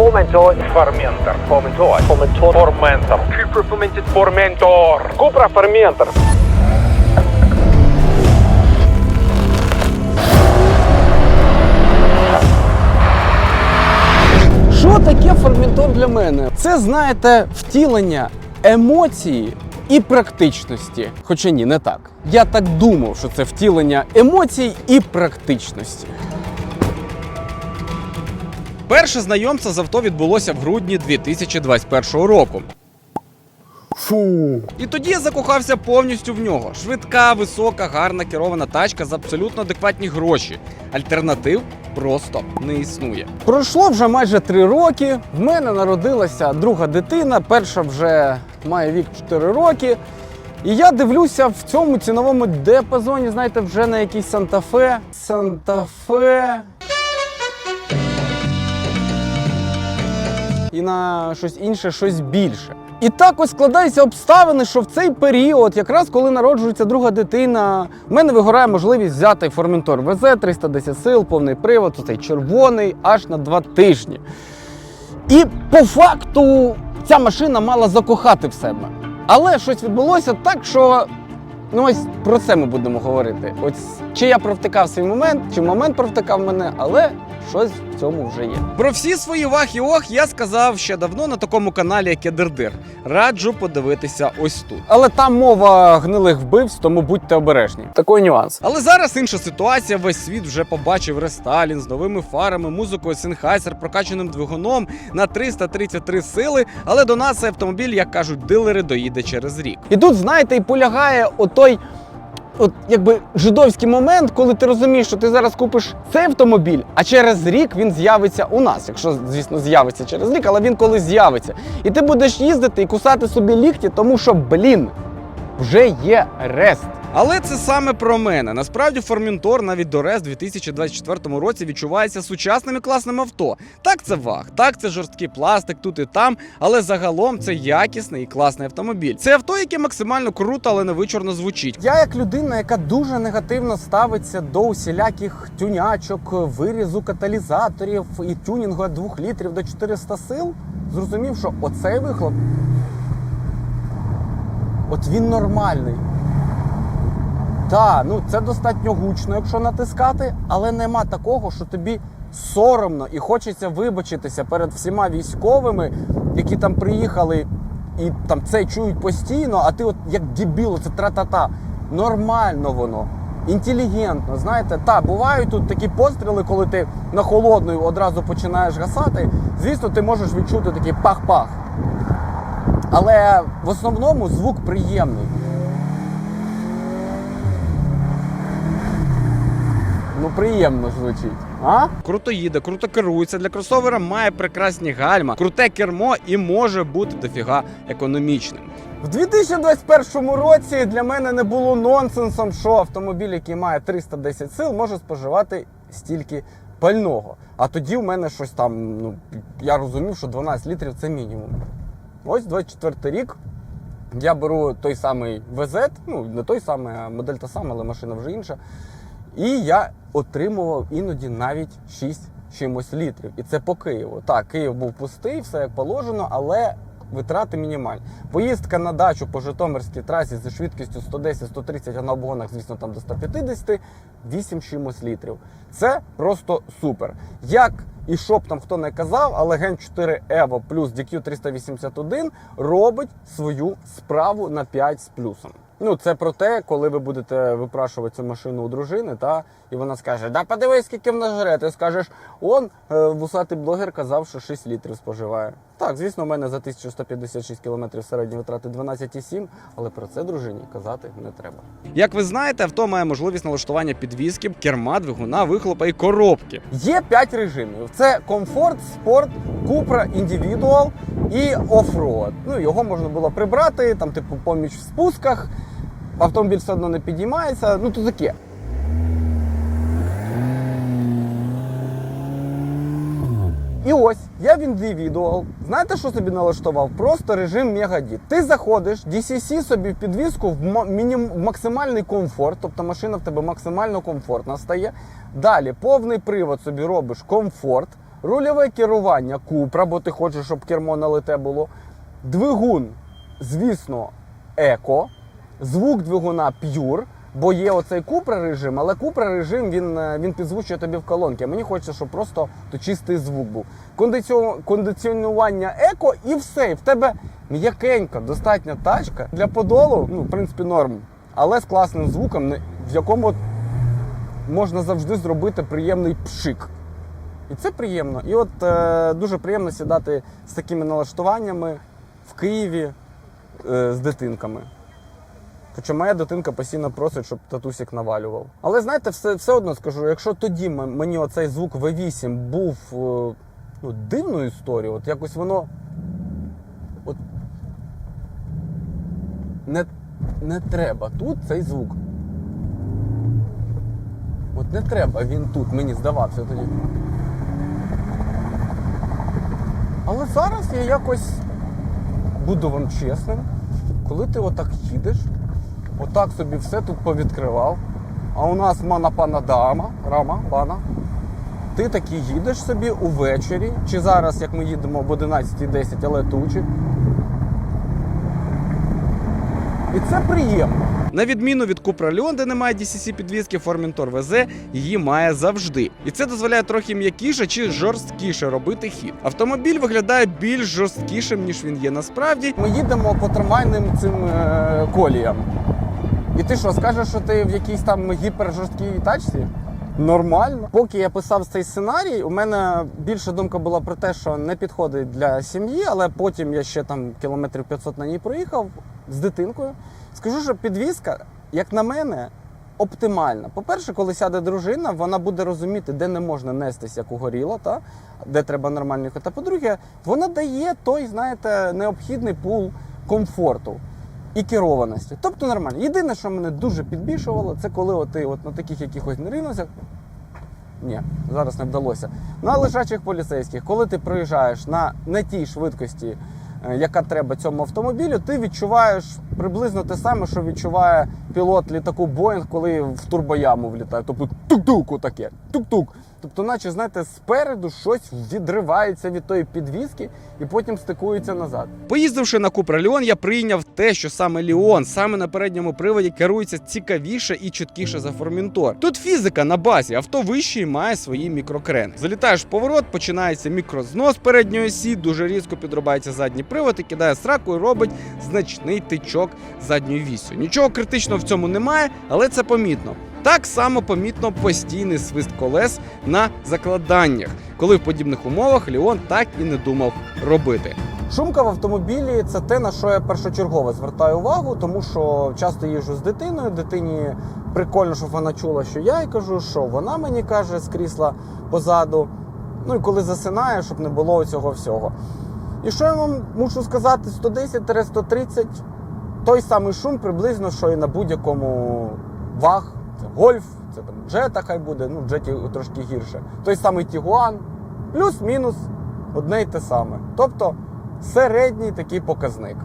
Formentor. Fermenter. Formentor. Formentor. Fermenter. Cupra fermented Fermentor. Cupra Fermenter. Що таке ферментор для мене? Це, знаєте, втілення емоції і практичності. Хоча ні, не так. Я так думав, що це втілення емоцій і практичності. Перше знайомство з авто відбулося в грудні 2021 року. Фу. І тоді я закохався повністю в нього. Швидка, висока, гарна керована тачка за абсолютно адекватні гроші. Альтернатив просто не існує. Пройшло вже майже три роки. В мене народилася друга дитина, перша вже має вік 4 роки. І я дивлюся в цьому ціновому диапазоні, знаєте, вже на якийсь Санта-Фе. Санта-Фе. І на щось інше, щось більше. І так ось складаються обставини, що в цей період, якраз коли народжується друга дитина, в мене вигорає можливість взяти Форментор ВЗ 310 сил, повний привод, цей червоний, аж на два тижні. І по факту ця машина мала закохати в себе. Але щось відбулося так, що ну ось про це ми будемо говорити. Ось чи я провтикав свій момент, чи момент провтикав мене, але щось в цьому вже є. Про всі свої вах і ох я сказав ще давно на такому каналі, як Ядердир. Раджу подивитися ось тут. Але там мова гнилих вбивств, тому будьте обережні. Такий нюанс. Але зараз інша ситуація. Весь світ вже побачив рестайлінг з новими фарами, музикою Sennheiser, прокачаним двигуном на 333 сили. Але до нас цей автомобіль, як кажуть, дилери доїде через рік. І тут, знаєте, і полягає отой от якби жидовський момент, коли ти розумієш, що ти зараз купиш цей автомобіль, а через рік він з'явиться у нас, якщо, звісно, з'явиться через рік, але він коли з'явиться. І ти будеш їздити і кусати собі лікті, тому що, блін, вже є рест. Але це саме про мене. Насправді Формінтор навіть до РЕС 2024 році відчувається сучасним і класним авто. Так, це ваг, так, це жорсткий пластик тут і там, але загалом це якісний і класний автомобіль. Це авто, яке максимально круто, але не вичорно звучить. Я, як людина, яка дуже негативно ставиться до усіляких тюнячок, вирізу каталізаторів і тюнінгу від 2 літрів до 400 сил, зрозумів, що оцей вихлоп. От він нормальний. Так, ну це достатньо гучно, якщо натискати, але нема такого, що тобі соромно і хочеться вибачитися перед всіма військовими, які там приїхали і там це чують постійно, а ти от як дебіл, це тра-та-та. Нормально воно. Інтелігентно, знаєте, та бувають тут такі постріли, коли ти на холодною одразу починаєш гасати. Звісно, ти можеш відчути такий пах-пах. Але в основному звук приємний. Ну, приємно звучить. А? Круто їде, круто керується. Для кросовера має прекрасні гальма, круте кермо і може бути дофіга економічним. В 2021 році для мене не було нонсенсом, що автомобіль, який має 310 сил, може споживати стільки пального. А тоді в мене щось там, ну я розумів, що 12 літрів це мінімум. Ось 24 рік. Я беру той самий VZ, ну не той самий, а модель та сама, але машина вже інша. І я отримував іноді навіть 6 чимось літрів. І це по Києву. Так, Київ був пустий, все як положено, але витрати мінімальні. Поїздка на дачу по Житомирській трасі зі швидкістю 110-130, а на обгонах, звісно, там до 150, 8 чимось літрів. Це просто супер. Як і що б там хто не казав, але Gen 4 Evo плюс DQ 381 робить свою справу на 5 з плюсом. Ну, це про те, коли ви будете випрашувати цю машину у дружини, та і вона скаже: Да подивись, скільки вона жре. Ти скажеш, он е, вусатий блогер казав, що 6 літрів споживає. Так, звісно, у мене за 1156 кілометрів середні витрати 12,7, але про це дружині казати не треба. Як ви знаєте, авто має можливість налаштування підвіски, керма, двигуна, вихлопа і коробки. Є 5 режимів: це комфорт, спорт, купра, індивідуал і оффроад. Ну його можна було прибрати, там, типу, поміч в спусках. Автомобіль все одно не підіймається. Ну то таке. І ось я в індивідуал. Знаєте, що собі налаштував? Просто режим мегадіт. Ти заходиш, DCC собі в підвіску в мінім... максимальний комфорт, тобто машина в тебе максимально комфортна стає. Далі повний привод собі робиш комфорт. рульове керування Купра, бо ти хочеш, щоб кермо налите було. Двигун, звісно, еко, звук двигуна Pure, бо є оцей Купра режим, але Купра режим він, е, він підзвучує тобі в колонки. Мені хочеться, щоб просто то чистий звук був. Кондиціо... Кондиціонування еко і все. В тебе м'якенька, достатня тачка для подолу, ну, в принципі, норм. Але з класним звуком, в якому можна завжди зробити приємний пшик. І це приємно. І от е, дуже приємно сідати з такими налаштуваннями в Києві е, з дитинками. Хоча моя дитинка постійно просить, щоб татусик навалював. Але знаєте, все, все одно скажу, якщо тоді мені оцей звук V8 був е, ну, дивною історією, от якось воно. От, не, не треба тут цей звук. От не треба він тут, мені здавався тоді. Але зараз я якось буду вам чесним, коли ти отак їдеш, отак собі все тут повідкривав, а у нас мана пана дама, рама, бана. Ти таки їдеш собі увечері, чи зараз, як ми їдемо об 11.10, але тучі. І це приємно. На відміну від Cupra Leon, де немає DCC підвіски, Formentor VZ її має завжди. І це дозволяє трохи м'якіше чи жорсткіше робити хід. Автомобіль виглядає більш жорсткішим, ніж він є насправді. Ми їдемо по трамвайним цим е, коліям. І ти що, скажеш, що ти в якійсь там гіпержорсткій тачці? Нормально. Поки я писав цей сценарій, у мене більша думка була про те, що не підходить для сім'ї, але потім я ще там кілометрів 500 на ній проїхав з дитинкою. Скажу, що підвізка, як на мене, оптимальна. По-перше, коли сяде дружина, вона буде розуміти, де не можна нестись, як угоріло, та? де треба нормально їхати. А по-друге, вона дає той, знаєте, необхідний пул комфорту і керованості. Тобто нормально. Єдине, що мене дуже підбільшувало, це коли ти от на таких якихось нерівностях. Ні, зараз не вдалося. На лежачих поліцейських, коли ти проїжджаєш на не тій швидкості, е, яка треба цьому автомобілю, ти відчуваєш приблизно те саме, що відчуває пілот літаку Боїнг, коли в турбояму влітає. Тобто тук-тук таке, тук-тук. Тобто, наче, знаєте, спереду щось відривається від тої підвіски і потім стикується назад. Поїздивши на Cupra Leon, я прийняв те, що саме Leon, саме на передньому приводі, керується цікавіше і чіткіше за Formentor. Тут фізика на базі, авто вище і має свої мікрокрени. Залітаєш в поворот, починається мікрознос передньої осі, дуже різко підрубається задній привод і кидає сраку і робить значний тичок задньою вісю. Нічого критичного в цьому немає, але це помітно. Так само помітно постійний свист колес на закладаннях, коли в подібних умовах Леон так і не думав робити. Шумка в автомобілі це те, на що я першочергово звертаю увагу, тому що часто їжджу з дитиною. Дитині прикольно, щоб вона чула, що я їй кажу, що вона мені каже з крісла позаду. Ну і коли засинає, щоб не було цього всього. І що я вам мушу сказати, 110-130 той самий шум приблизно, що і на будь-якому ваг. Це гольф, це там джета хай буде, ну джеті трошки гірше. Той самий Тігуан, плюс-мінус одне й те саме. Тобто середній такий показник.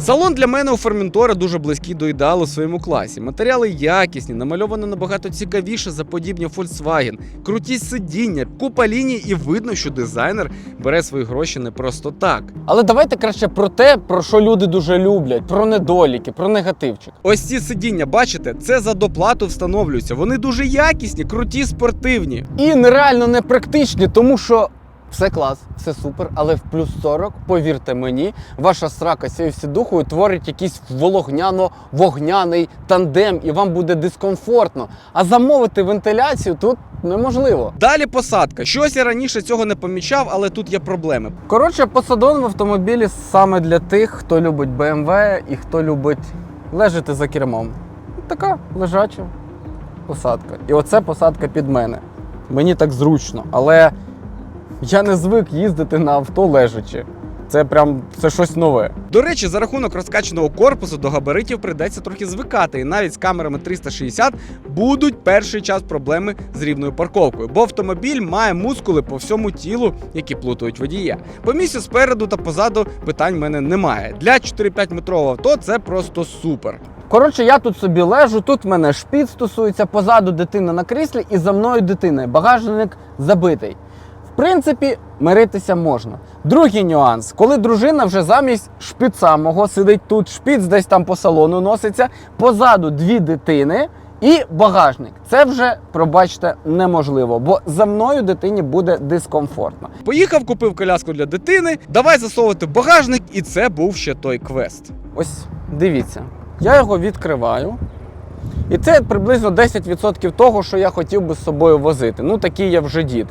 Салон для мене у Форментора дуже близький до ідеалу в своєму класі. Матеріали якісні, намальовано набагато цікавіше за подібні Volkswagen, круті сидіння, купа ліній, і видно, що дизайнер бере свої гроші не просто так. Але давайте краще про те, про що люди дуже люблять, про недоліки, про негативчик. Ось ці сидіння, бачите, це за доплату встановлюються. Вони дуже якісні, круті, спортивні. І нереально непрактичні, тому що все клас, все супер, але в плюс 40, повірте мені, ваша срака цією всідухою творить якийсь вологняно-вогняний тандем, і вам буде дискомфортно. А замовити вентиляцію тут неможливо. Далі посадка. Щось я раніше цього не помічав, але тут є проблеми. Коротше, посадон в автомобілі саме для тих, хто любить BMW і хто любить лежати за кермом. Така лежача посадка. І оце посадка під мене. Мені так зручно, але я не звик їздити на авто лежачи. Це прям це щось нове. До речі, за рахунок розкачаного корпусу до габаритів прийдеться трохи звикати, і навіть з камерами 360 будуть перший час проблеми з рівною парковкою, бо автомобіль має мускули по всьому тілу, які плутають водія. По місцю спереду та позаду питань в мене немає. Для 4-5 метрового авто це просто супер. Коротше, я тут собі лежу, тут в мене шпіц стосується, позаду дитина на кріслі і за мною дитина. Багажник забитий. Принципі, миритися можна. Другий нюанс, коли дружина вже замість шпіца мого сидить тут, шпіц десь там по салону носиться, позаду дві дитини і багажник. Це вже, пробачте, неможливо, бо за мною дитині буде дискомфортно. Поїхав, купив коляску для дитини, давай засовувати багажник, і це був ще той квест. Ось дивіться, я його відкриваю. І це приблизно 10% того, що я хотів би з собою возити. Ну, такий я вже дід.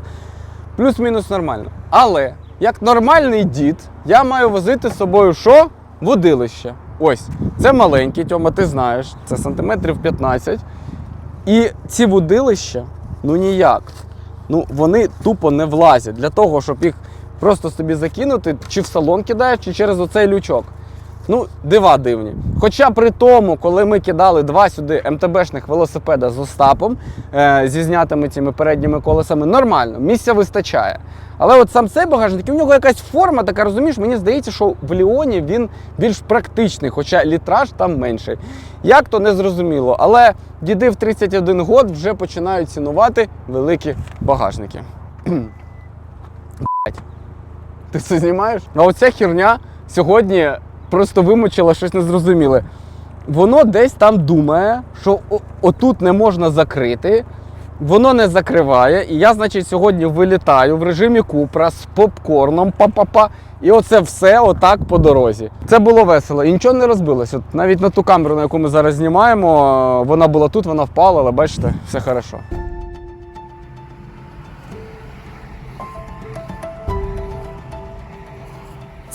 Плюс-мінус нормально. Але як нормальний дід, я маю возити з собою що? Водилище. Ось. Це маленький, Тьома, ти знаєш, це сантиметрів 15. І ці водилища, ну ніяк. Ну, вони тупо не влазять для того, щоб їх просто собі закинути, чи в салон кидаєш, чи через оцей лючок. Ну, дива дивні. Хоча при тому, коли ми кидали два сюди МТБшних велосипеда з Остапом е, зі знятими цими передніми колесами, нормально, місця вистачає. Але от сам цей багажник, в нього якась форма така, розумієш, мені здається, що в Ліоні він більш практичний, хоча літраж там менший. Як то не зрозуміло. Але діди в 31 год вже починають цінувати великі багажники. Ти це знімаєш? А оця херня сьогодні просто вимучила щось незрозуміле. Воно десь там думає, що отут не можна закрити. Воно не закриває. І я, значить, сьогодні вилітаю в режимі Купра з попкорном, па-па-па. І оце все отак по дорозі. Це було весело. І нічого не розбилось. От навіть на ту камеру, на яку ми зараз знімаємо, вона була тут, вона впала, але бачите, все хорошо.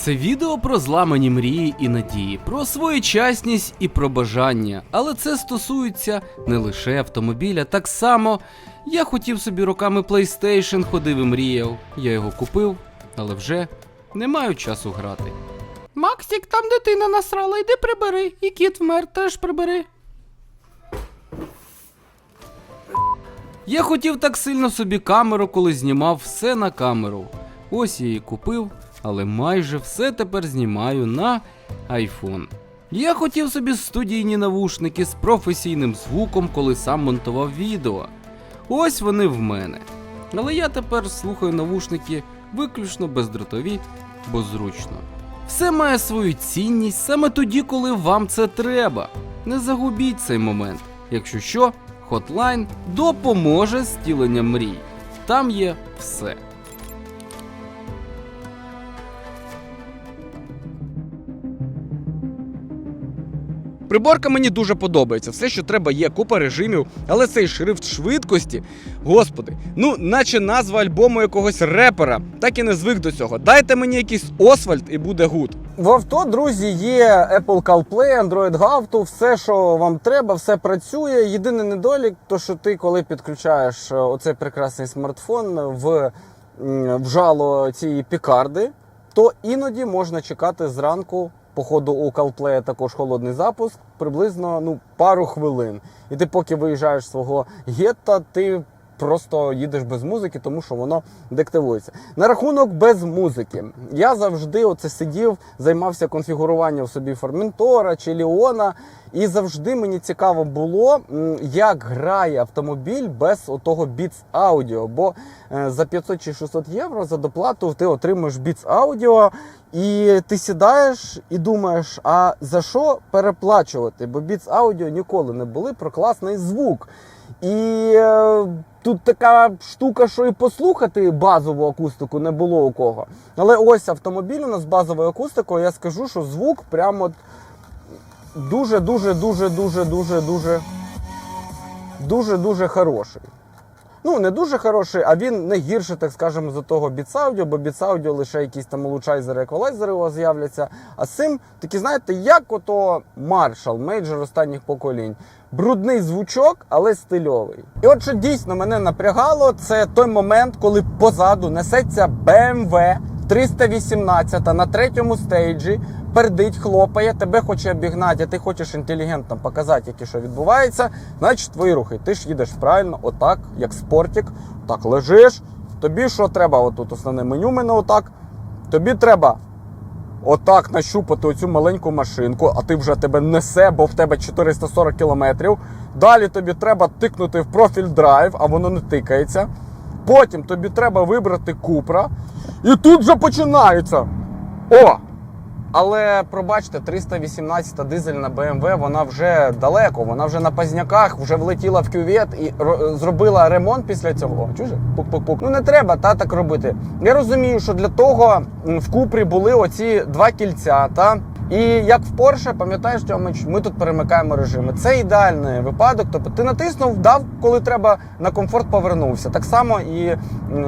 Це відео про зламані мрії і надії, про своєчасність і про бажання. Але це стосується не лише автомобіля. Так само я хотів собі роками PlayStation, ходив і мріяв. Я його купив, але вже не маю часу грати. Максик, там дитина насрала, йди прибери, і кіт вмер, теж прибери. Я хотів так сильно собі камеру, коли знімав все на камеру. Ось я її купив, але майже все тепер знімаю на iPhone. Я хотів собі студійні навушники з професійним звуком, коли сам монтував відео. Ось вони в мене. Але я тепер слухаю навушники виключно бездротові, бо зручно. Все має свою цінність саме тоді, коли вам це треба. Не загубіть цей момент. Якщо що, Hotline допоможе з мрій. Там є все. Приборка мені дуже подобається. Все, що треба, є купа режимів, але цей шрифт швидкості, господи, ну наче назва альбому якогось репера. Так і не звик до цього. Дайте мені якийсь Освальд і буде гуд. В авто, друзі, є Apple CarPlay, Android Auto, все, що вам треба, все працює. Єдиний недолік, то що ти, коли підключаєш е, оцей прекрасний смартфон в, в жало цієї пікарди, то іноді можна чекати зранку. Походу у Калплея також холодний запуск, приблизно ну, пару хвилин. І ти поки виїжджаєш з свого гетта, ти просто їдеш без музики, тому що воно деактивується. На рахунок без музики. Я завжди оце сидів, займався конфігуруванням собі Форментора чи Ліона. І завжди мені цікаво було, як грає автомобіль без отого Beats Audio. Бо е, за 500 чи 600 євро за доплату ти отримуєш Beats Audio, і ти сідаєш і думаєш, а за що переплачувати? Бо Beats Audio ніколи не були про класний звук. І е, тут така штука, що і послухати базову акустику не було у кого. Але ось автомобіль у нас з базовою акустикою, я скажу, що звук прямо дуже, дуже, дуже, дуже, дуже, дуже, дуже, дуже хороший. Ну, не дуже хороший, а він не гірше, так скажемо, за того Audio, бо Audio лише якісь там улучшайзери, еквалайзери у вас з'являться. А з цим, такі, знаєте, як ото Marshall, мейджор останніх поколінь. Брудний звучок, але стильовий. І от що дійсно мене напрягало, це той момент, коли позаду несеться BMW 318 на третьому стейджі пердить, хлопає, тебе хоче обігнати, а ти хочеш інтелігентно показати, яке що відбувається, значить твої рухи. Ти ж їдеш правильно, отак, як спортик, так лежиш. Тобі що треба? Отут основне меню мене отак. Тобі треба отак нащупати оцю маленьку машинку, а ти вже тебе несе, бо в тебе 440 кілометрів. Далі тобі треба тикнути в профіль драйв, а воно не тикається. Потім тобі треба вибрати Купра. І тут вже починається. О! Але пробачте, 318 дизельна BMW, вона вже далеко, вона вже на пазняках, вже влетіла в кювет і ро- зробила ремонт після цього. Чуже? Пук-пук-пук. Ну не треба та так робити. Я розумію, що для того в Купрі були оці два кільця, та і як в Порше, пам'ятаєш, Тьомич, ми тут перемикаємо режими. Це ідеальний випадок. Тобто ти натиснув, дав, коли треба на комфорт повернувся. Так само і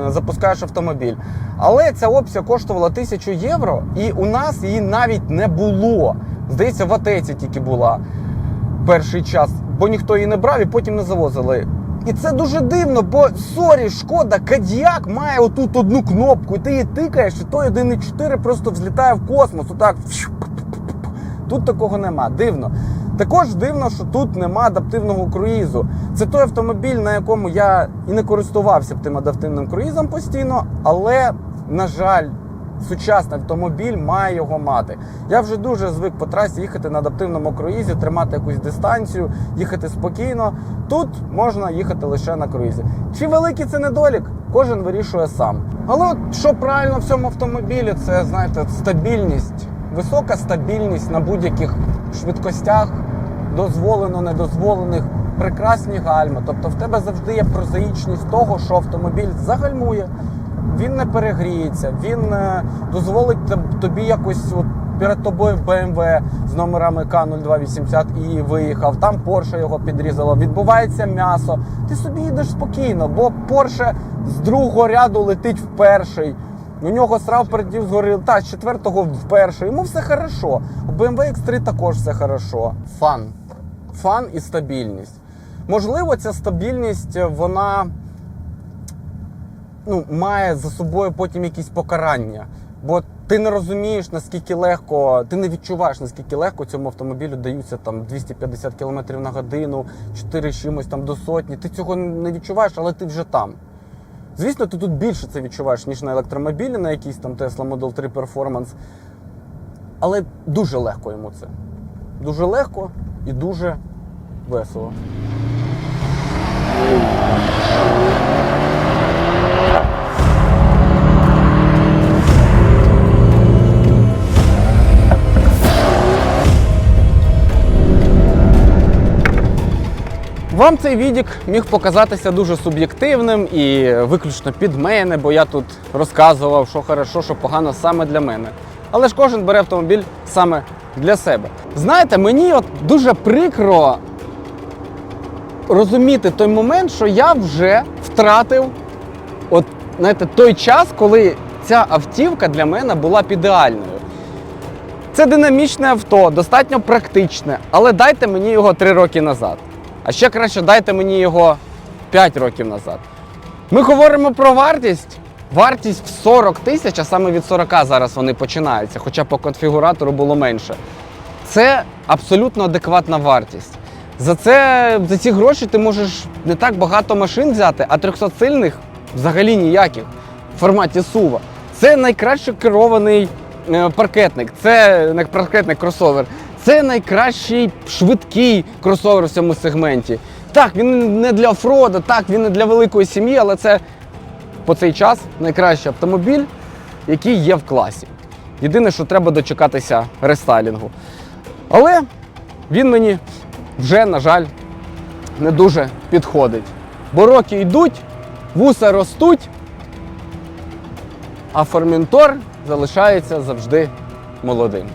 запускаєш автомобіль. Але ця опція коштувала 1000 євро, і у нас її навіть не було. Здається, в Атеці тільки була перший час, бо ніхто її не брав і потім не завозили. І це дуже дивно, бо сорі, шкода, Кадіак має отут одну кнопку, і ти її тикаєш, і той 1.4 просто взлітає в космос. Отак. Тут такого нема. Дивно. Також дивно, що тут нема адаптивного круїзу. Це той автомобіль, на якому я і не користувався б тим адаптивним круїзом постійно, але, на жаль, сучасний автомобіль має його мати. Я вже дуже звик по трасі їхати на адаптивному круїзі, тримати якусь дистанцію, їхати спокійно. Тут можна їхати лише на круїзі. Чи великий це недолік? Кожен вирішує сам. Але от що правильно в цьому автомобілі, це знаєте, стабільність, висока стабільність на будь-яких швидкостях, дозволено, недозволених, прекрасні гальми. Тобто в тебе завжди є прозаїчність того, що автомобіль загальмує, він не перегріється, він е, дозволить тобі якось от перед тобою BMW з номерами К0280 і виїхав. Там Porsche його підрізало. Відбувається м'ясо. Ти собі їдеш спокійно, бо Porsche з другого ряду летить в перший. У нього срав передів згорів, та з четвертого в перший. Йому все хорошо. У BMW X3 також все хорошо. Фан. Фан і стабільність. Можливо, ця стабільність вона ну, має за собою потім якісь покарання. Бо ти не розумієш, наскільки легко, ти не відчуваєш, наскільки легко цьому автомобілю даються там 250 км на годину, 4 чимось там до сотні. Ти цього не відчуваєш, але ти вже там. Звісно, ти тут більше це відчуваєш, ніж на електромобілі, на якийсь там Tesla Model 3 Performance. Але дуже легко йому це. Дуже легко і дуже весело. Вам цей відік міг показатися дуже суб'єктивним і виключно під мене, бо я тут розказував, що хорошо, що погано саме для мене. Але ж кожен бере автомобіль саме для себе. Знаєте, мені от дуже прикро розуміти той момент, що я вже втратив от, знаєте, той час, коли ця автівка для мене була б ідеальною. Це динамічне авто, достатньо практичне, але дайте мені його 3 роки назад. А ще краще дайте мені його 5 років назад. Ми говоримо про вартість. Вартість в 40 тисяч, а саме від 40 зараз вони починаються, хоча по конфігуратору було менше. Це абсолютно адекватна вартість. За це за ці гроші ти можеш не так багато машин взяти, а 300 сильних взагалі ніяких в форматі сува. Це найкраще керований е, паркетник, це не паркетник кросовер. Це найкращий швидкий кросовер в цьому сегменті. Так, він не для офроду, так, він не для великої сім'ї, але це по цей час найкращий автомобіль, який є в класі. Єдине, що треба дочекатися рестайлінгу. Але він мені вже, на жаль, не дуже підходить. Бо роки йдуть, вуса ростуть, а формінтор залишається завжди молодим.